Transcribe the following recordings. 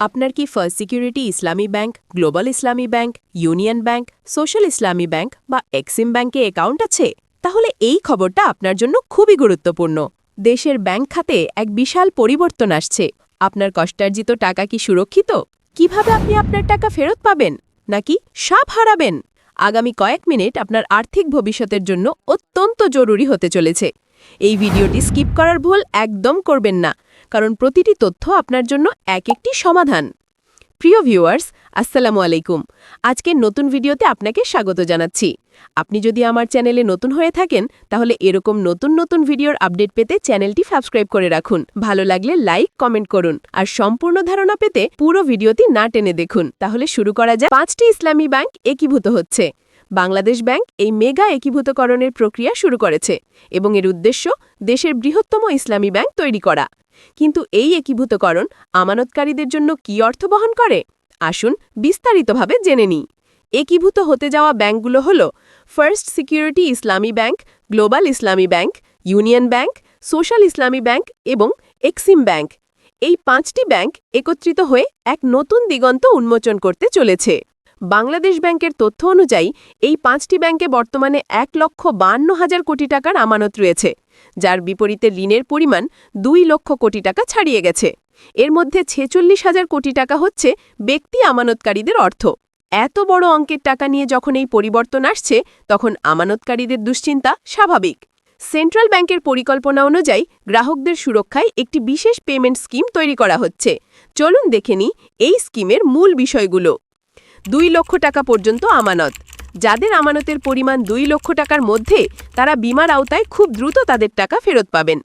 আপনার কি first security Islami bank global Islami bank union bank social Islami bank বা Exim ব্যাংকে account আছে? তাহলে এই খবরটা আপনার জন্য খুবই গুরুত্বপূর্ণ। দেশের ব্যাংক খাতে এক বিশাল পরিবর্তন আসছে। আপনার কষ্টার্জিত টাকা কি সুরক্ষিত? কীভাবে আপনি আপনার টাকা ফেরত পাবেন? নাকি সাপ হারাবেন? আগামী কয়েক মিনিট আপনার আর্থিক ভবিষ্যতের জন্য অত্যন্ত জরুরি হতে চলেছে। এই ভিডিওটি স্কিপ করার ভুল একদম করবেন না, কারণ প্রতিটি তথ্য আপনার জন্য এক একটি সমাধান। প্রিয় ভিউয়ার্স, আসসালামু আলাইকুম। আজকের নতুন ভিডিওতে আপনাকে স্বাগত জানাচ্ছি। আপনি যদি আমার চ্যানেলে নতুন হয়ে থাকেন, তাহলে এরকম নতুন নতুন ভিডিওর আপডেট পেতে চ্যানেলটি সাবস্ক্রাইব করে রাখুন। ভালো লাগলে লাইক, কমেন্ট করুন। আর সম্পূর্ণ ধারণা পেতে পুরো ভিডিওটি না টেনে দেখুন। তাহলে শুরু করা যায় পাঁচটি ইসলামী ব্যাংক একীভূত হচ্ছে। বাংলাদেশ ব্যাংক এই মেগা একীভূতকরণের প্রক্রিয়া শুরু করেছে এবং এর উদ্দেশ্য দেশের বৃহত্তম ইসলামী ব্যাংক তৈরি করা। কিন্তু এই একীভূতকরণ আমানতকারীদের জন্য কি অর্থ বহন করে? আসুন বিস্তারিতভাবে জেনে নিই। একীভূত হতে যাওয়া ব্যাংকগুলো হল first security Islami bank, global Islami bank, union bank, social Islami bank এবং এক্সিম ব্যাংক। এই পাঁচটি ব্যাংক একত্রিত হয়ে এক নতুন দিগন্ত উন্মোচন করতে চলেছে। বাংলাদেশ ব্যাংকের তথ্য অনুযায়ী, এই পাঁচটি ব্যাংকে বর্তমানে এক লক্ষ বান্ন হাজার কোটি টাকার আমানত রয়েছে, যার বিপরীতে ঋণের পরিমাণ দুই লক্ষ কোটি টাকা ছাড়িয়ে গেছে। এর মধ্যে ছেচল্লিশ হাজার কোটি টাকা হচ্ছে ব্যক্তি আমানতকারীদের অর্থ। এত বড় অঙ্কের টাকা নিয়ে যখন এই পরিবর্তন আসছে, তখন আমানতকারীদের দুশ্চিন্তা স্বাভাবিক। সেন্ট্রাল ব্যাংকের পরিকল্পনা অনুযায়ী, গ্রাহকদের সুরক্ষায় একটি বিশেষ পেমেন্ট স্কিম তৈরি করা হচ্ছে। চলুন দেখে নিই এই স্কিমের মূল বিষয়গুলো। দুই লক্ষ টাকা পর্যন্ত আমানত। যাদের আমানতের পরিমাণ দুই লক্ষ টাকার মধ্যে, তারা বিমার আওতায় খুব দ্রুত তাদের টাকা ফেরত পাবেন।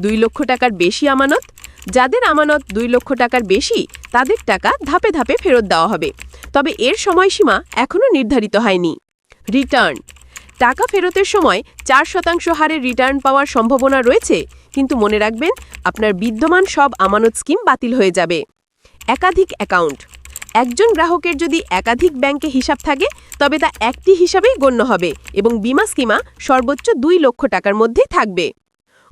দুই লক্ষ টাকার বেশি আমানত, যাদের আমানত দুই লক্ষ টাকার বেশি, তাদের টাকা ধাপে ধাপে ফেরত দেওয়া হবে। তবে এর সময়সীমা এখনও নির্ধারিত হয়নি। রিটার্ন। টাকা ফেরতের সময় চার শতাংশ হারে রিটার্ন পাওয়ার সম্ভাবনা রয়েছে, কিন্তু মনে রাখবেন, আপনার বিদ্যমান সব আমানত স্কিম বাতিল হয়ে যাবে। একাধিক অ্যাকাউন্ট। একজন গ্রাহকের যদি একাধিক ব্যাংকে হিসাব থাকে, তবে তা একটি হিসাবেই গণ্য হবে এবং বিমা স্কিমা সর্বোচ্চ দুই লক্ষ টাকার মধ্যেই থাকবে।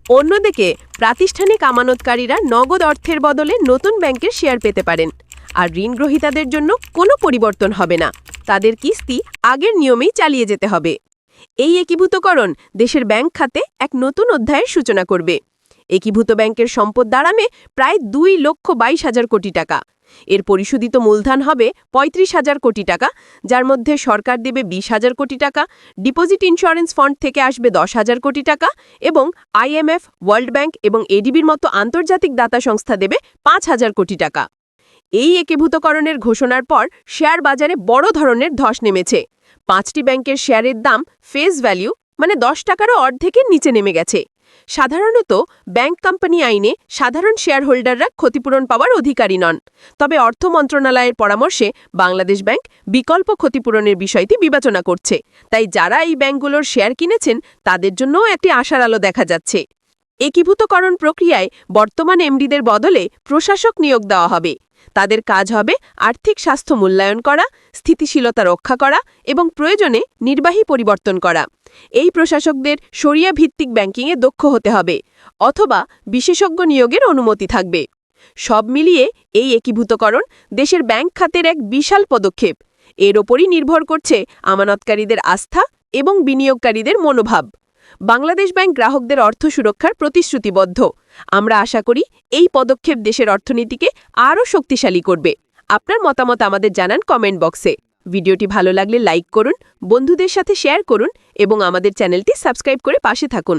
অন্যদিকে, প্রাতিষ্ঠানিক আমানতকারীরা নগদ অর্থের বদলে নতুন ব্যাংকের শেয়ার পেতে পারেন, আর ঋণ গ্রহীতাদের জন্য কোনো পরিবর্তন হবে না। তাদের কিস্তি আগের নিয়মেই চালিয়ে যেতে হবে। এই একীভূতকরণ দেশের ব্যাংক খাতে এক নতুন অধ্যায়ের সূচনা করবে। একীভূত ব্যাংকের সম্পদ দাঁড়ামে প্রায় দুই লক্ষ বাইশ হাজার কোটি টাকা। এর পরিশোধিত মূলধন হবে পঁয়ত্রিশ হাজার কোটি টাকা, যার মধ্যে সরকার দেবে বিশ হাজার কোটি টাকা, ডিপোজিট ইন্স্যুরেন্স ফান্ড থেকে আসবে দশ হাজার কোটি টাকা এবং আইএমএফ ওয়ার্ল্ড ব্যাংক এবং এডিবির মতো আন্তর্জাতিক দাতা সংস্থা দেবে পাঁচ হাজার কোটি টাকা। এই একীভূতকরণের ঘোষণার পর শেয়ার বাজারে বড় ধরনের ধস নেমেছে। পাঁচটি ব্যাংকের শেয়ারের দাম ফেস ভ্যালু মানে দশ টাকারও অর্ধেকের নিচে নেমে গেছে। সাধারণত ব্যাংক কোম্পানি আইনে সাধারণ শেয়ার হোল্ডাররা ক্ষতিপূরণ পাওয়ার অধিকারী নন। তবে অর্থ মন্ত্রণালয়ের পরামর্শে বাংলাদেশ ব্যাংক বিকল্প ক্ষতিপূরণের বিষয়টি বিবেচনা করছে। তাই যারা এই ব্যাংকগুলোর শেয়ার কিনেছেন, তাদের জন্যও একটি আশার আলো দেখা যাচ্ছে। একীভূতকরণ প্রক্রিয়ায় বর্তমান এমডিদের বদলে প্রশাসক নিয়োগ দেওয়া হবে। তাদের কাজ হবে আর্থিক স্বাস্থ্য মূল্যায়ন করা, স্থিতিশীলতা রক্ষা করা এবং প্রয়োজনে নির্বাহী পরিবর্তন করা। এই প্রশাসকদের সরিয়া ভিত্তিক ব্যাংকিংয়ে দক্ষ হতে হবে অথবা বিশেষজ্ঞ নিয়োগের অনুমতি থাকবে। সব মিলিয়ে এই একীভূতকরণ দেশের ব্যাংক খাতের এক বিশাল পদক্ষেপ। এর ওপরই নির্ভর করছে আমানতকারীদের আস্থা এবং বিনিয়োগকারীদের মনোভাব। বাংলাদেশ ব্যাংক গ্রাহকদের অর্থ সুরক্ষার প্রতিশ্রুতিবদ্ধ। আমরা আশা করি এই পদক্ষেপ দেশের অর্থনীতিকে আরও শক্তিশালী করবে। আপনার মতামত আমাদের জানান কমেন্ট বক্সে। ভিডিওটি ভালো লাগলে লাইক করুন, বন্ধুদের সাথে শেয়ার করুন এবং আমাদের চ্যানেলটি সাবস্ক্রাইব করে পাশে থাকুন।